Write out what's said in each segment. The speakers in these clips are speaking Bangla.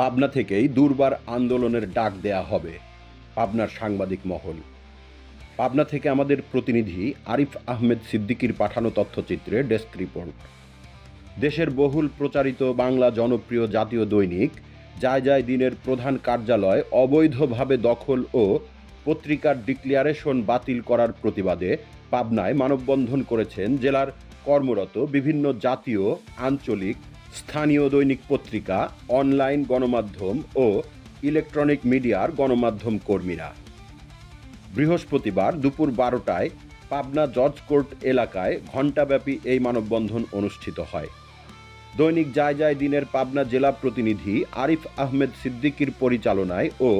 পাবনা থেকেই দুর্বার আন্দোলনের ডাক দেয়া হবে পাবনার সাংবাদিক মহল। পাবনা থেকে আমাদের প্রতিনিধি আরিফ আহমেদ সিদ্দিকির পাঠানো তথ্যচিত্রে ডেস্ক রিপোর্ট। দেশের বহুল প্রচারিত বাংলা জনপ্রিয় জাতীয় দৈনিক যায় যায় দিনের প্রধান কার্যালয় অবৈধভাবে দখল ও পত্রিকার ডিক্লিয়ারেশন বাতিল করার প্রতিবাদে পাবনায় মানববন্ধন করেছেন জেলার কর্মরত বিভিন্ন জাতীয়, আঞ্চলিক স্থানীয় দৈনিক পত্রিকা, অনলাইন গণমাধ্যম ও ইলেকট্রনিক মিডিয়ার গণমাধ্যম কর্মীরা। বৃহস্পতিবার দুপুর বারোটায় পাবনা জজ কোর্ট এলাকায় ঘণ্টাব্যাপী এই মানববন্ধন অনুষ্ঠিত হয়। দৈনিক যায় যায় দিনের পাবনা জেলা প্রতিনিধি আরিফ আহমেদ সিদ্দিকির পরিচালনায় ও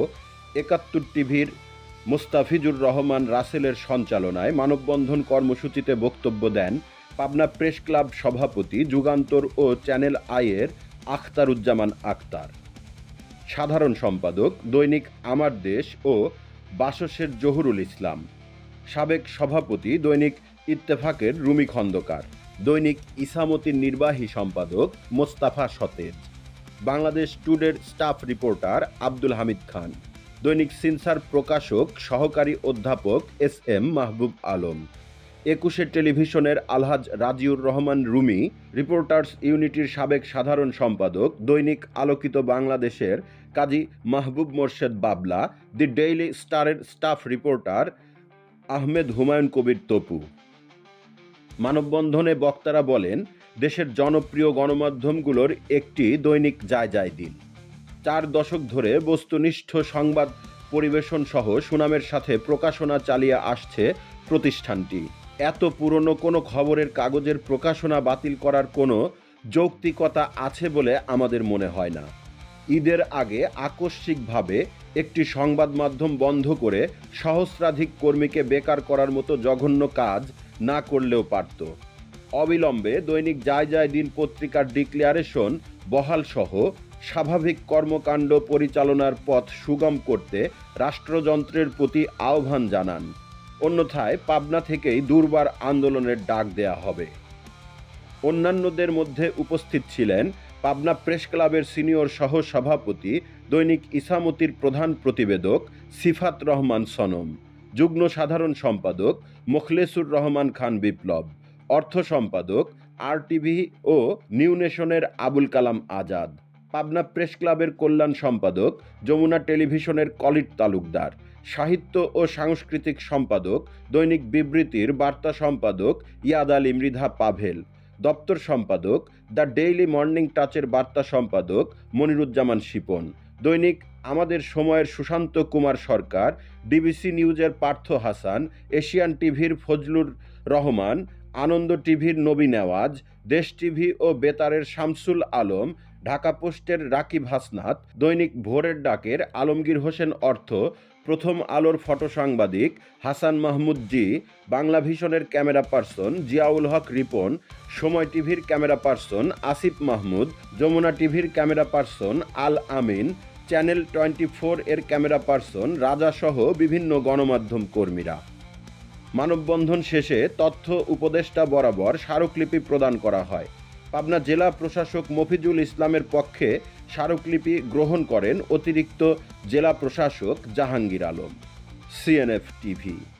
একাত্তর টিভির মুস্তাফিজুর রহমান রাসেলের সঞ্চালনায় মানববন্ধন কর্মসূচিতে বক্তব্য দেন পাবনা প্রেস ক্লাব সভাপতি, যুগান্তর ও চ্যানেল আইয়ের আখতারুজ্জামান আক্তার সাধারণ সম্পাদক, দৈনিক আমার দেশ ও বাসসের জহুরুল ইসলাম। সাবেক সভাপতি, দৈনিক ইত্তেফাকের রুমি খন্দকার। দৈনিক ইসামতির নির্বাহী সম্পাদক, মোস্তাফা সতেজ। বাংলাদেশ টুডের স্টাফ রিপোর্টার, আব্দুল হামিদ খান। দৈনিক সিনসার প্রকাশক, সহকারী অধ্যাপক এস এম মাহবুব আলম। একুশে টেলিভিশনের আলহাজ রাজিউর রহমান রুমি, রিপোর্টার্স ইউনিটির সাবেক সাধারণ সম্পাদক, দৈনিক আলোকিত বাংলাদেশের কাজী মাহবুব মোর্শেদ বাবলা, দি ডেইলি স্টারের স্টাফ রিপোর্টার আহমেদ হুমায়ুন কবির তপু। মানববন্ধনে বক্তারা বলেন, দেশের জনপ্রিয় গণমাধ্যমগুলোর একটি দৈনিক যায় যায় দিন। চার দশক ধরে বস্তুনিষ্ঠ সংবাদ পরিবেশন সহ সুনামের সাথে প্রকাশনা চালিয়ে আসছে প্রতিষ্ঠানটি। এত পুরনো কোনো খবরের কাগজের প্রকাশনা বাতিল করার কোনো যৌক্তিকতা আছে বলে আমাদের মনে হয় না। ঈদের আগে আকস্মিকভাবে একটি সংবাদ মাধ্যম বন্ধ করে সহস্রাধিক কর্মীকে বেকার করার মতো জঘন্য কাজ না করলেও পারত। অবিলম্বে দৈনিক যায় যায় দিন পত্রিকার ডিক্লিয়ারেশন বহালসহ স্বাভাবিক কর্মকাণ্ড পরিচালনার পথ সুগম করতে রাষ্ট্রযন্ত্রের প্রতি আহ্বান জানান। অন্যথায় পাবনা থেকেই দুর্বার আন্দোলনের ডাক দেয়া হবে। অন্যান্যদের মধ্যে উপস্থিত ছিলেন পাবনা প্রেস ক্লাবের সিনিয়র সহ সভাপতি দৈনিক ইসামতির প্রধান প্রতিবেদক সিফাত রহমান সনম, যুগ্ম সাধারণ সম্পাদক মোখলেসুর রহমান খান বিপ্লব, অর্থ সম্পাদক আরটিভি ও নিউ নেশনের আবুল কালাম আজাদ, পাবনা প্রেস ক্লাবের কল্যাণ সম্পাদক যমুনা টেলিভিশনের কলিট তালুকদার সাহিত্য ও সাংস্কৃতিক সম্পাদক, দৈনিক বিবৃতির বার্তা সম্পাদক ইয়াদ আলী মৃধা পাভেল, দপ্তর সম্পাদক, দ্য ডেইলি মর্নিং টাচের বার্তা সম্পাদক মনিরুজ্জামান শিপন, দৈনিক আমাদের সময়ের সুশান্ত কুমার সরকার, ডিবিসি নিউজের পার্থ হাসান, এশিয়ান টিভির ফজলুর রহমান, আনন্দ টিভির নবী নেওয়াজ দেশ টিভি ও বেতারের শামসুল আলম ঢাকা পোস্টের রাকিব হাসনাত, দৈনিক ভোরের ডাকের আলমগীর হোসেন অর্থ, প্রথম আলোর ফটো সাংবাদিক হাসান মাহমুদ জি বাংলা ভিশনের ক্যামেরা পার্সন জিয়াউল হক রিপন, সময় টিভির ক্যামেরা পার্সন আসিফ মাহমুদ, যমুনা টিভির camera person Al Amin, channel twenty four এর ক্যামেরা পার্সন রাজাসহ বিভিন্ন গণমাধ্যম কর্মীরা। মানববন্ধন শেষে তথ্য উপদেষ্টা বরাবর স্মারকলিপি প্রদান করা হয়। পাবনা জেলা প্রশাসক মফিজুল ইসলামের পক্ষে স্মারকলিপি গ্রহণ করেন অতিরিক্ত জেলা প্রশাসক জাহাঙ্গীর আলম। CNF TV.